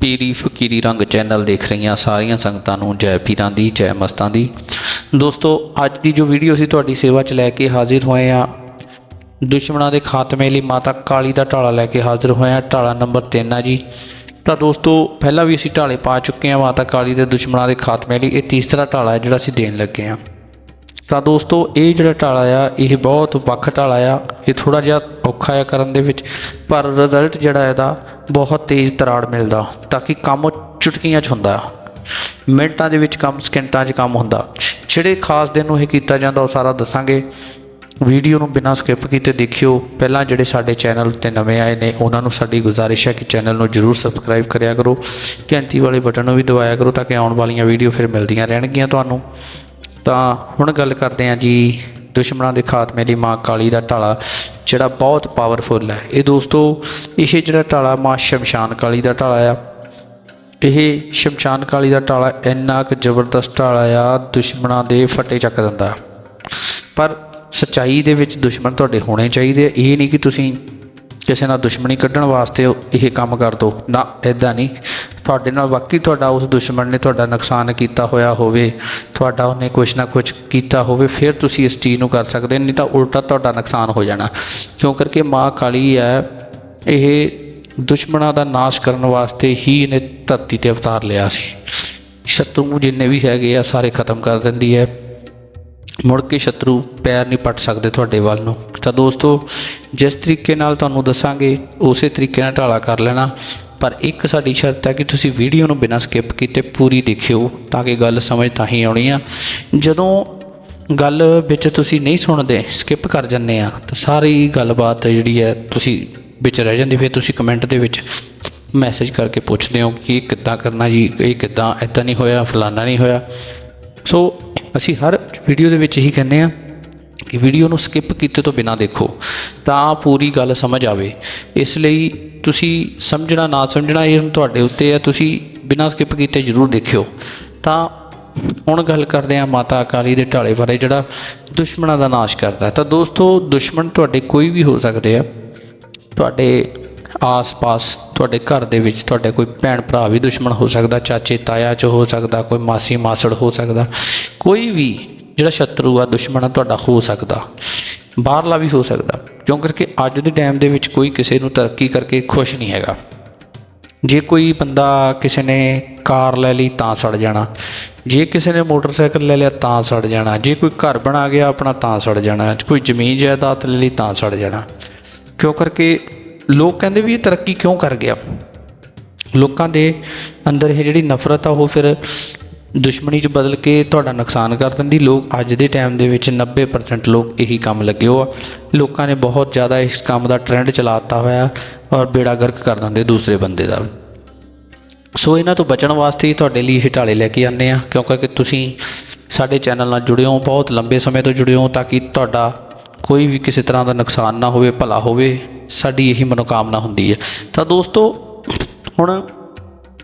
ਪੀਰੀ ਫਕੀਰੀ ਰੰਗ ਚੈਨਲ ਦੇਖ ਰਹੀਆਂ ਸਾਰੀਆਂ ਸੰਗਤਾਂ ਨੂੰ ਜੈ ਪੀਰਾਂ ਦੀ, ਜੈ ਮਸਤਾਂ ਦੀ। ਦੋਸਤੋ, ਅੱਜ ਦੀ ਜੋ ਵੀਡੀਓ ਸੀ ਤੁਹਾਡੀ ਸੇਵਾ 'ਚ ਲੈ ਕੇ ਹਾਜ਼ਰ ਹੋਏ ਆ ਦੁਸ਼ਮਣਾਂ ਦੇ ਖਾਤਮੇ ਲਈ ਮਾਤਾ ਕਾਲੀ ਦਾ ਢਾਲਾ ਲੈ ਕੇ ਹਾਜ਼ਰ ਹੋਏ ਆ ਢਾਲਾ ਨੰਬਰ 3 ਆ ਜੀ। ਤਾਂ ਦੋਸਤੋ, ਪਹਿਲਾਂ ਵੀ ਅਸੀਂ ਢਾਲੇ ਪਾ ਚੁੱਕੇ ਆ ਮਾਤਾ ਕਾਲੀ ਦੇ ਦੁਸ਼ਮਣਾਂ ਦੇ ਖਾਤਮੇ ਲਈ। ਇਹ ਤੀਸਰਾ ਢਾਲਾ ਹੈ ਜਿਹੜਾ ਅਸੀਂ ਦੇਣ ਲੱਗੇ ਆ ਤਾਂ ਦੋਸਤੋ, ਇਹ ਜਿਹੜਾ ਢਾਲਾ ਆ, ਇਹ ਬਹੁਤ ਵੱਖ ਢਾਲਾ ਆ। ਇਹ ਥੋੜਾ ਜਿਹਾ ਔਖਾ ਆ ਕਰਨ ਦੇ ਵਿੱਚ, ਪਰ ਰਿਜ਼ਲਟ ਜਿਹੜਾ ਇਹਦਾ ਬਹੁਤ ਤੇਜ਼ ਤਰਾੜ ਮਿਲਦਾ, ਤਾਂ ਕਿ ਕੰਮ ਚੁਟਕੀਆਂ 'ਚ ਹੁੰਦਾ। ਮਿੰਟਾਂ ਦੇ ਵਿੱਚ ਕੰਮ, ਸਕਿੰਟਾਂ 'ਚ ਕੰਮ ਹੁੰਦਾ। ਜਿਹੜੇ ਖਾਸ ਦਿਨ ਨੂੰ ਇਹ ਕੀਤਾ ਜਾਂਦਾ, ਉਹ ਸਾਰਾ ਦੱਸਾਂਗੇ। ਵੀਡੀਓ ਨੂੰ ਬਿਨਾਂ ਸਕਿਪ ਕੀਤੇ ਦੇਖਿਓ। ਪਹਿਲਾਂ ਜਿਹੜੇ ਸਾਡੇ ਚੈਨਲ ਉੱਤੇ ਨਵੇਂ ਆਏ ਨੇ, ਉਹਨਾਂ ਨੂੰ ਸਾਡੀ ਗੁਜ਼ਾਰਿਸ਼ ਹੈ ਕਿ ਚੈਨਲ ਨੂੰ ਜਰੂਰ ਸਬਸਕ੍ਰਾਈਬ ਕਰਿਆ ਕਰੋ। ਘੰਟੀ ਵਾਲੇ ਬਟਨ ਨੂੰ ਵੀ ਦਬਾਇਆ ਕਰੋ, ਤਾਂ ਕਿ ਆਉਣ ਵਾਲੀਆਂ ਵੀਡੀਓ ਫਿਰ ਮਿਲਦੀਆਂ ਰਹਿਣਗੀਆਂ ਤੁਹਾਨੂੰ। ਤਾਂ ਹੁਣ ਗੱਲ ਕਰਦੇ ਹਾਂ ਜੀ ਦੁਸ਼ਮਣਾਂ ਦੇ ਖਾਤਮੇ ਲਈ ਮਾਂ ਕਾਲੀ ਦਾ ਢਾਲਾ ਜਿਹੜਾ ਬਹੁਤ ਪਾਵਰਫੁਲ ਹੈ। ਇਹ ਦੋਸਤੋ, ਇਹ ਜਿਹੜਾ ਢਾਲਾ ਮਾਂ ਸ਼ਮਸ਼ਾਨ ਕਾਲੀ ਦਾ ਢਾਲਾ ਆ। ਇਹ ਸ਼ਮਸ਼ਾਨ ਕਾਲੀ ਦਾ ਢਾਲਾ ਇੰਨਾ ਕੁ ਜ਼ਬਰਦਸਤ ਢਾਲਾ ਆ, ਦੁਸ਼ਮਣਾਂ ਦੇ ਫੱਟੇ ਚੱਕ ਦਿੰਦਾ। ਪਰ ਸਚਾਈ ਦੇ ਵਿੱਚ ਦੁਸ਼ਮਣ ਤੁਹਾਡੇ ਹੋਣੇ ਚਾਹੀਦੇ ਆ। ਇਹ ਨਹੀਂ ਕਿ ਤੁਸੀਂ ਕਿਸੇ ਨਾਲ ਦੁਸ਼ਮਣੀ ਕੱਢਣ ਵਾਸਤੇ ਇਹ ਕੰਮ ਕਰ ਦੋ। ਨਾ ਇਦਾਂ ਨਹੀਂ। ਤੁਹਾਡੇ ਨਾਲ ਵਾਕਈ ਤੁਹਾਡਾ ਉਸ ਦੁਸ਼ਮਣ ਨੇ ਤੁਹਾਡਾ ਨੁਕਸਾਨ ਕੀਤਾ ਹੋਇਆ ਹੋਵੇ, ਤੁਹਾਡਾ ਉਹਨੇ ਕੁਛ ਨਾ ਕੁਛ ਕੀਤਾ ਹੋਵੇ, ਫਿਰ ਤੁਸੀਂ ਇਸ ਚੀਜ਼ ਨੂੰ ਕਰ ਸਕਦੇ ਨਹੀਂ ਤਾਂ ਉਲਟਾ ਤੁਹਾਡਾ ਨੁਕਸਾਨ ਹੋ ਜਾਣਾ। ਕਿਉਂ? ਕਰਕੇ ਮਾਂ ਕਾਲੀ ਹੈ, ਇਹ ਦੁਸ਼ਮਣਾਂ ਦਾ ਨਾਸ਼ ਕਰਨ ਵਾਸਤੇ ਹੀ ਇਹਨੇ ਧਰਤੀ ਤੇ ਅਵਤਾਰ ਲਿਆ ਸੀ। ਸ਼ਤਰੂ ਜਿੰਨੇ ਵੀ ਹੈਗੇ ਆ, ਸਾਰੇ ਖਤਮ ਕਰ ਦਿੰਦੀ ਹੈ। ਮੁੜ ਕੇ ਸ਼ਤਰੂ ਪੈਰ ਨਹੀਂ ਪੱਟ ਸਕਦੇ ਤੁਹਾਡੇ ਵੱਲ ਨੂੰ। ਤਾਂ ਦੋਸਤੋ, ਜਿਸ ਤਰੀਕੇ ਨਾਲ ਤੁਹਾਨੂੰ ਦੱਸਾਂਗੇ, ਉਸੇ ਤਰੀਕੇ ਨਾਲ ਢਾਲਾ ਕਰ ਲੈਣਾ। ਪਰ ਇੱਕ ਸਾਡੀ ਸ਼ਰਤ ਹੈ ਕਿ ਤੁਸੀਂ ਵੀਡੀਓ ਨੂੰ ਬਿਨਾਂ ਸਕਿਪ ਕੀਤੇ ਪੂਰੀ ਦੇਖਿਓ, ਤਾਂ ਕਿ ਗੱਲ ਸਮਝ ਤਾਂ ਹੀ ਆਉਣੀ ਆ। ਜਦੋਂ ਗੱਲ ਵਿੱਚ ਤੁਸੀਂ ਨਹੀਂ ਸੁਣਦੇ ਸਕਿਪ ਕਰ ਜੰਨੇ ਆ, ਤਾਂ ਸਾਰੀ ਗੱਲਬਾਤ ਜਿਹੜੀ ਹੈ ਤੁਸੀਂ ਵਿੱਚ ਰਹਿ ਜਾਂਦੀ। ਫਿਰ ਤੁਸੀਂ ਕਮੈਂਟ ਦੇ ਵਿੱਚ ਮੈਸੇਜ ਕਰਕੇ ਪੁੱਛਦੇ ਹੋ ਕਿ ਇਹ ਕਿੱਦਾਂ ਕਰਨਾ ਜੀ, ਇਹ ਕਿੱਦਾਂ ਇਦਾਂ ਨਹੀਂ ਹੋਇਆ, ਫਲਾਨਾ ਨਹੀਂ ਹੋਇਆ। ਸੋ ਅਸੀਂ ਹਰ ਵੀਡੀਓ ਦੇ ਵਿੱਚ ਇਹੀ ਕਹਿੰਦੇ ਆ ਕਿ ਵੀਡੀਓ ਨੂੰ ਸਕਿਪ ਕੀਤੇ ਤੋਂ ਬਿਨਾ ਦੇਖੋ, ਤਾਂ ਪੂਰੀ ਗੱਲ ਸਮਝ ਆਵੇ। ਇਸ ਲਈ ਤੁਸੀਂ ਸਮਝਣਾ, ਨਾ ਸਮਝਣਾ ਇਹ ਹੁਣ ਤੁਹਾਡੇ ਉੱਤੇ ਆ ਤੁਸੀਂ ਬਿਨਾ ਸਕਿਪ ਕੀਤੇ ਜ਼ਰੂਰ ਦੇਖਿਓ। ਤਾਂ ਹੁਣ ਗੱਲ ਕਰਦੇ ਆ ਮਾਤਾ ਅਕਾਲੀ ਦੇ ਢਾਲੇ ਬਾਰੇ, ਜਿਹੜਾ ਦੁਸ਼ਮਣਾਂ ਦਾ ਨਾਸ਼ ਕਰਦਾ। ਤਾਂ ਦੋਸਤੋ, ਦੁਸ਼ਮਣ ਤੁਹਾਡੇ ਕੋਈ ਵੀ ਹੋ ਸਕਦੇ ਆ। ਤੁਹਾਡੇ ਆਸ-ਪਾਸ, ਤੁਹਾਡੇ ਘਰ ਦੇ ਵਿੱਚ ਤੁਹਾਡੇ ਕੋਈ ਭੈਣ ਭਰਾ ਵੀ ਦੁਸ਼ਮਣ ਹੋ ਸਕਦਾ ਚਾਚੇ ਤਾਇਆ ਚ ਹੋ ਸਕਦਾ, ਕੋਈ ਮਾਸੀ ਮਾਸੜ ਹੋ ਸਕਦਾ। ਕੋਈ ਵੀ ਜਿਹੜਾ ਸ਼ਤਰੂ ਆ, ਦੁਸ਼ਮਣ ਆ, ਤੁਹਾਡਾ ਹੋ ਸਕਦਾ। ਬਾਹਰਲਾ ਵੀ ਹੋ ਸਕਦਾ। ਕਿਉਂ ਕਰਕੇ ਅੱਜ ਦੇ ਟਾਈਮ ਦੇ ਵਿੱਚ ਕੋਈ ਕਿਸੇ ਨੂੰ ਤਰੱਕੀ ਕਰਕੇ ਖੁਸ਼ ਨਹੀਂ ਹੈਗਾ। ਜੇ ਕੋਈ ਬੰਦਾ ਕਿਸੇ ਨੇ ਕਾਰ ਲੈ ਲਈ ਤਾਂ ਸੜ ਜਾਣਾ। ਜੇ ਕਿਸੇ ਨੇ ਮੋਟਰਸਾਈਕਲ ਲੈ ਲਿਆ ਤਾਂ ਸੜ ਜਾਣਾ। ਜੇ ਕੋਈ ਘਰ ਬਣਾ ਗਿਆ ਆਪਣਾ ਤਾਂ ਸੜ ਜਾਣਾ। ਕੋਈ ਜ਼ਮੀਨ ਜਾਇਦਾਦ ਲੈ ਲਈ ਤਾਂ ਸੜ ਜਾਣਾ। ਕਿਉਂ ਕਰਕੇ ਲੋਕ ਕਹਿੰਦੇ ਵੀ ਇਹ ਤਰੱਕੀ ਕਿਉਂ ਕਰ ਗਿਆ? ਲੋਕਾਂ ਦੇ ਅੰਦਰ ਇਹ ਜਿਹੜੀ ਨਫ਼ਰਤ ਆ, ਉਹ ਫਿਰ ਦੁਸ਼ਮਣੀ 'ਚ ਬਦਲ ਕੇ ਤੁਹਾਡਾ ਨੁਕਸਾਨ ਕਰ ਦਿੰਦੀ। ਲੋਕ ਅੱਜ ਦੇ ਟਾਈਮ ਦੇ ਵਿੱਚ 90% ਲੋਕ ਇਹੀ ਕੰਮ ਲੱਗੇ ਹੋ ਆ। ਲੋਕਾਂ ਨੇ ਬਹੁਤ ਜ਼ਿਆਦਾ ਇਸ ਕੰਮ ਦਾ ਟ੍ਰੈਂਡ ਚਲਾਤਾ ਹੋਇਆ ਔਰ ਬੇੜਾ ਗਰਕ ਕਰ ਦਿੰਦੇ ਦੂਸਰੇ ਬੰਦੇ ਦਾ ਸੋ ਇਹਨਾਂ ਤੋਂ ਬਚਣ ਵਾਸਤੇ ਹੀ ਤੁਹਾਡੇ ਲਈ ਇਹ ਢਾਲੇ ਲੈ ਕੇ ਆਨੇ ਆ ਕਿਉਂਕਿ ਕਿ ਤੁਸੀਂ ਸਾਡੇ ਚੈਨਲ ਨਾਲ ਜੁੜੇ ਹੋ, ਬਹੁਤ ਲੰਬੇ ਸਮੇਂ ਤੋਂ ਜੁੜੇ ਹੋ, ਤਾਂ ਕਿ ਤੁਹਾਡਾ ਕੋਈ ਵੀ ਕਿਸੇ ਤਰ੍ਹਾਂ ਦਾ ਨੁਕਸਾਨ ਨਾ ਹੋਵੇ, ਭਲਾ ਹੋਵੇ, ਸਾਡੀ ਇਹੀ ਮਨੋਕਾਮਨਾ ਹੁੰਦੀ ਹੈ। ਤਾਂ ਦੋਸਤੋ, ਹੁਣ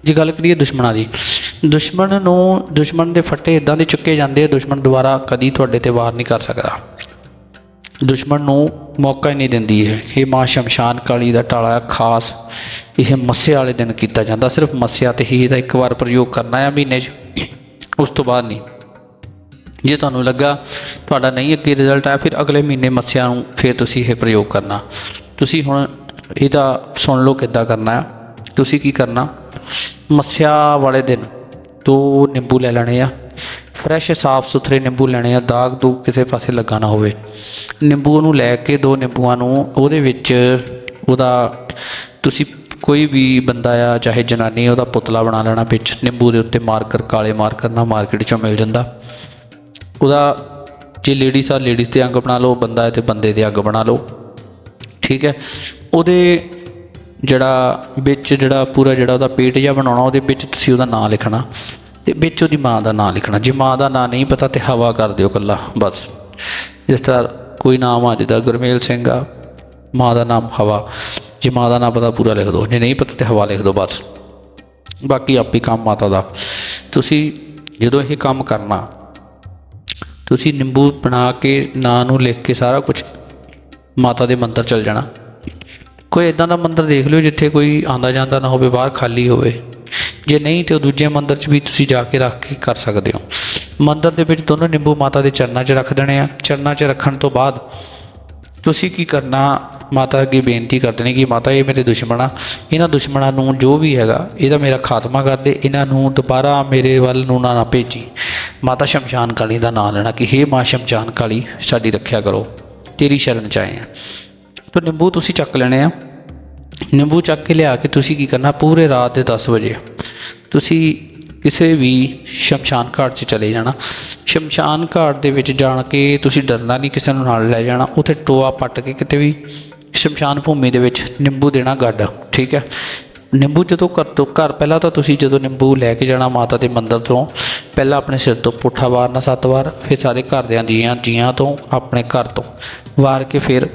ਜੇ ਗੱਲ ਕਰੀਏ ਦੁਸ਼ਮਣਾਂ ਦੀ ਦੁਸ਼ਮਣ ਨੂੰ, ਦੁਸ਼ਮਣ ਦੇ ਫੱਟੇ ਇਦਾਂ ਦੇ ਚੁੱਕੇ ਜਾਂਦੇ ਆ, ਦੁਸ਼ਮਣ ਦੁਬਾਰਾ ਕਦੀ ਤੁਹਾਡੇ ਤੇ ਵਾਰ ਨਹੀਂ ਕਰ ਸਕਦਾ। ਦੁਸ਼ਮਣ ਨੂੰ ਮੌਕਾ ਹੀ ਨਹੀਂ ਦਿੰਦੀ ਹੈ ਇਹ ਮਾਂ ਸ਼ਮਸ਼ਾਨ ਕਾਲੀ ਦਾ ਟਾਲਾ ਖਾਸ ਇਹ ਮੱਸੇ ਵਾਲੇ ਦਿਨ ਕੀਤਾ ਜਾਂਦਾ। ਸਿਰਫ ਮੱਸਿਆ ਤੇ ਹੀ ਇਹਦਾ ਇੱਕ ਵਾਰ ਪ੍ਰਯੋਗ ਕਰਨਾ ਹੈ ਮਹੀਨੇ 'ਚ। ਉਸ ਤੋਂ ਬਾਅਦ ਨਹੀਂ। ਜੇ ਤੁਹਾਨੂੰ ਲੱਗਾ ਤੁਹਾਡਾ ਨਹੀਂ ਅੱਗੇ ਰਿਜ਼ਲਟ ਆਇਆ, ਫਿਰ ਅਗਲੇ ਮਹੀਨੇ ਮੱਸਿਆ ਨੂੰ ਫਿਰ ਤੁਸੀਂ ਇਹ ਪ੍ਰਯੋਗ ਕਰਨਾ। ਤੁਸੀਂ ਹੁਣ ਇਹਦਾ ਸੁਣ ਲਓ ਕਿੱਦਾਂ ਕਰਨਾ ਹੈ। ਤੁਸੀਂ ਕੀ ਕਰਨਾ? ਮੱਸਿਆ ਵਾਲੇ ਦਿਨ ਦੋ ਨਿੰਬੂ ਲੈ ਲੈਣੇ ਆ। ਫਰੈਸ਼, ਸਾਫ਼ ਸੁਥਰੇ ਨਿੰਬੂ ਲੈਣੇ ਆ। ਦਾਗ ਦੂਗ ਕਿਸੇ ਪਾਸੇ ਲੱਗਾ ਨਾ ਹੋਵੇ। ਨਿੰਬੂ ਨੂੰ ਲੈ ਕੇ ਦੋ ਨਿੰਬੂਆਂ ਨੂੰ, ਉਹਦੇ ਵਿੱਚ ਉਹਦਾ ਤੁਸੀਂ ਕੋਈ ਵੀ ਬੰਦਾ ਆ, ਚਾਹੇ ਜਨਾਨੀ, ਉਹਦਾ ਪੁਤਲਾ ਬਣਾ ਲੈਣਾ ਵਿੱਚ। ਨਿੰਬੂ ਦੇ ਉੱਤੇ ਮਾਰਕਰ, ਕਾਲੇ ਮਾਰਕਰ ਨਾਲ ਮਾਰਕੀਟ 'ਚੋਂ ਮਿਲ ਜਾਂਦਾ। ਉਹਦਾ ਜੇ ਲੇਡੀਜ਼ ਆ ਲੇਡੀਜ਼ ਦੇ ਅੰਗ ਬਣਾ ਲਓ, ਬੰਦਾ ਹੈ ਤੇ ਬੰਦੇ ਦੇ ਅੰਗ ਬਣਾ ਲਓ। ਠੀਕ ਹੈ। ਉਹਦੇ ਜਿਹੜਾ ਵਿੱਚ ਜਿਹੜਾ ਪੂਰਾ ਜਿਹੜਾ ਉਹਦਾ ਪੇਟ ਜਿਹਾ ਬਣਾਉਣਾ, ਉਹਦੇ ਵਿੱਚ ਤੁਸੀਂ ਉਹਦਾ ਨਾਂ ਲਿਖਣਾ। ਤੇ ਵਿੱਚ ਉਹਦੀ ਮਾਂ ਦਾ ਨਾਂ ਲਿਖਣਾ। ਜੇ ਮਾਂ ਦਾ ਨਾਂ ਨਹੀਂ ਪਤਾ ਤੇ ਹਵਾ ਕਰ ਦਿਓ ਕੱਲਾ ਬਸ। ਜਿਸ ਤਰ੍ਹਾਂ ਕੋਈ ਨਾਮ ਆ ਜਿੱਦਾਂ ਗੁਰਮੇਲ ਸਿੰਘ ਆ, ਮਾਂ ਦਾ ਨਾਮ ਹਵਾ। ਜੇ ਮਾਂ ਦਾ ਨਾਮ ਪਤਾ ਪੂਰਾ ਲਿਖ ਦਿਓ, ਜੇ ਨਹੀਂ ਪਤਾ ਤੇ ਹਵਾ ਲਿਖ ਦਿਓ, ਬਸ। ਬਾਕੀ ਆਪੇ ਕੰਮ ਮਾਤਾ ਦਾ। ਤੁਸੀਂ ਜਦੋਂ ਇਹ ਕੰਮ ਕਰਨਾ, ਤੁਸੀਂ ਨਿੰਬੂ ਬਣਾ ਕੇ, ਨਾਂ ਨੂੰ ਲਿਖ ਕੇ ਸਾਰਾ ਕੁਝ ਮਾਤਾ ਦੇ ਮੰਦਰ ਚਲ ਜਾਣਾ। ਕੋਈ ਇਦਾਂ ਦਾ ਮੰਦਿਰ ਦੇਖ ਲਿਓ ਜਿੱਥੇ ਕੋਈ ਆਂਦਾ ਜਾਂਦਾ ਨਾ ਹੋਵੇ, ਬਾਹਰ ਖਾਲੀ ਹੋਵੇ। ਜੇ ਨਹੀਂ ਤੇ ਉਹ ਦੂਜੇ ਮੰਦਿਰ 'ਚ ਵੀ ਤੁਸੀਂ ਜਾ ਕੇ ਰੱਖ ਕੇ ਕਰ ਸਕਦੇ ਹੋ। ਮੰਦਿਰ ਦੇ ਵਿੱਚ ਦੋਨੋਂ ਨਿੰਬੂ ਮਾਤਾ ਦੇ ਚਰਨਾਂ 'ਚ ਰੱਖ ਦੇਣੇ ਆ। ਚਰਨਾਂ 'ਚ ਰੱਖਣ ਤੋਂ ਬਾਅਦ ਤੁਸੀਂ ਕੀ ਕਰਨਾ, ਮਾਤਾ ਅੱਗੇ ਬੇਨਤੀ ਕਰਦੇ ਨੇ ਕਿ ਮਾਤਾ, ਇਹ ਮੇਰੇ ਦੁਸ਼ਮਣ ਆ। ਇਹਨਾਂ ਦੁਸ਼ਮਣਾਂ ਨੂੰ ਜੋ ਵੀ ਹੈਗਾ, ਇਹਦਾ ਮੇਰਾ ਖਾਤਮਾ ਕਰ ਦੇ। ਇਹਨਾਂ ਨੂੰ ਦੁਬਾਰਾ ਮੇਰੇ ਵੱਲ ਨੂੰ ਨਾ ਨਾ ਭੇਜੀ। ਮਾਤਾ ਸ਼ਮਸ਼ਾਨ ਕਾਲੀ ਦਾ ਨਾਮ ਲੈਣਾ ਕਿ ਹੇ ਮਾਂ ਸ਼ਮਸ਼ਾਨ ਕਾਲੀ ਸਾਡੀ ਰੱਖਿਆ ਕਰੋ। ਤੇਰੀ ਸ਼ਰਨ ਚ ਆਏ ਆ। ਤਾਂ ਨਿੰਬੂ ਤੁਸੀਂ ਚੱਕ ਲੈਣੇ ਆ। ਨਿੰਬੂ ਚੱਕ ਕੇ ਲਿਆ ਕੇ ਤੁਸੀਂ ਕੀ ਕਰਨਾ, ਪੂਰੇ ਰਾਤ ਦੇ 10 ਵਜੇ ਤੁਸੀਂ ਕਿਸੇ ਵੀ ਸ਼ਮਸ਼ਾਨ ਘਾਟ 'ਚ ਚਲੇ ਜਾਣਾ। ਸ਼ਮਸ਼ਾਨ ਘਾਟ ਦੇ ਵਿੱਚ ਜਾਣ ਕੇ ਤੁਸੀਂ ਡਰਨਾ ਨਹੀਂ, ਕਿਸੇ ਨੂੰ ਨਾਲ ਲੈ ਜਾਣਾ। ਉੱਥੇ ਟੋਆ ਪੱਟ ਕੇ ਕਿਤੇ ਵੀ ਸ਼ਮਸ਼ਾਨ ਭੂਮੀ ਦੇ ਵਿੱਚ ਨਿੰਬੂ ਦੇਣਾ ਗੱਡ, ਠੀਕ ਹੈ। ਨਿੰਬੂ ਜਦੋਂ ਘਰ ਤੋਂ, ਘਰ ਪਹਿਲਾਂ ਤਾਂ ਤੁਸੀਂ ਜਦੋਂ ਨਿੰਬੂ ਲੈ ਕੇ ਜਾਣਾ ਮਾਤਾ ਦੇ ਮੰਦਰ ਤੋਂ, ਪਹਿਲਾਂ ਆਪਣੇ ਸਿਰ ਤੋਂ ਪੁੱਠਾ ਵਾਰਨਾ ਸੱਤ ਵਾਰ, ਫਿਰ ਸਾਰੇ ਘਰਦਿਆਂ ਦੀਆਂ ਜੀਆਂ ਤੋਂ, ਆਪਣੇ ਘਰ ਤੋਂ ਵਾਰ ਕੇ ਫਿਰ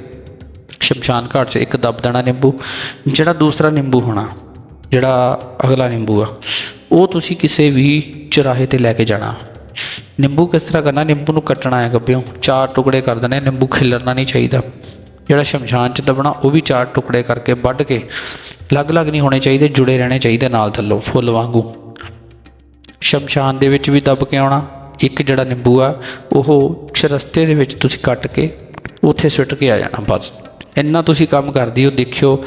ਸ਼ਮਸ਼ਾਨ ਘਾਟ 'ਚ ਇੱਕ ਦੱਬ ਦੇਣਾ ਨਿੰਬੂ, ਜਿਹੜਾ ਦੂਸਰਾ ਨਿੰਬੂ ਹੋਣਾ, ਜਿਹੜਾ ਅਗਲਾ ਨਿੰਬੂ ਆ, ਉਹ ਤੁਸੀਂ ਕਿਸੇ ਵੀ ਚੁਰਾਹੇ ਤੇ ਲੈ ਕੇ ਜਾਣਾ। ਨਿੰਬੂ ਕਿਸ ਤਰ੍ਹਾਂ ਕਰਨਾ? ਨਿੰਬੂ ਨੂੰ ਕੱਟਣਾ ਹੈ ਗੱਬਿਓ ਚਾਰ ਟੁਕੜੇ ਕਰ ਦੇਣੇ ਨਿੰਬੂ ਖਿਲਰਨਾ ਨਹੀਂ ਚਾਹੀਦਾ। ਜਿਹੜਾ ਸ਼ਮਸ਼ਾਨ 'ਚ ਦਬਣਾ, ਉਹ ਵੀ ਚਾਰ ਟੁਕੜੇ ਕਰਕੇ ਵੱਢ ਕੇ ਅਲੱਗ-ਅਲੱਗ ਨਹੀਂ ਹੋਣੇ ਚਾਹੀਦੇ, ਜੁੜੇ ਰਹਿਣੇ ਚਾਹੀਦੇ ਨਾਲ ਥੱਲੋਂ, ਫੁੱਲ ਵਾਂਗੂ। ਸ਼ਮਸ਼ਾਨ ਦੇ ਵਿੱਚ ਵੀ ਦਬ ਕੇ ਆਉਣਾ, ਇੱਕ ਜਿਹੜਾ ਨਿੰਬੂ ਆ, ਉਹ ਚਰਸਤੇ ਦੇ ਵਿੱਚ ਤੁਸੀਂ ਕੱਟ ਕੇ ਉੱਥੇ ਸੁੱਟ ਕੇ ਆ ਜਾਣਾ ਬਸ। ਇੰਨਾ ਤੁਸੀਂ ਕੰਮ ਕਰਦੀ ਹੋ, ਦੇਖਿਓ,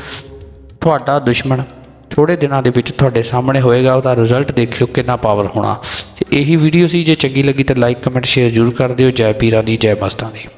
ਤੁਹਾਡਾ ਦੁਸ਼ਮਣ ਥੋੜੇ ਦਿਨਾਂ ਦੇ ਵਿੱਚ ਤੁਹਾਡੇ ਸਾਹਮਣੇ ਹੋਏਗਾ, ਉਹਦਾ ਰਿਜ਼ਲਟ ਦੇਖਿਓ ਕਿੰਨਾ ਪਾਵਰ ਹੋਣਾ। ਤੇ ਇਹੀ ਵੀਡੀਓ ਸੀ, ਜੇ ਚੰਗੀ ਲੱਗੀ ਤਾਂ ਲਾਈਕ ਕਮੈਂਟ ਸ਼ੇਅਰ ਜ਼ਰੂਰ ਕਰ ਦਿਓ। ਜੈ ਪੀਰਾਂ ਦੀ, ਜੈ ਮਸਤਾਂ ਦੀ।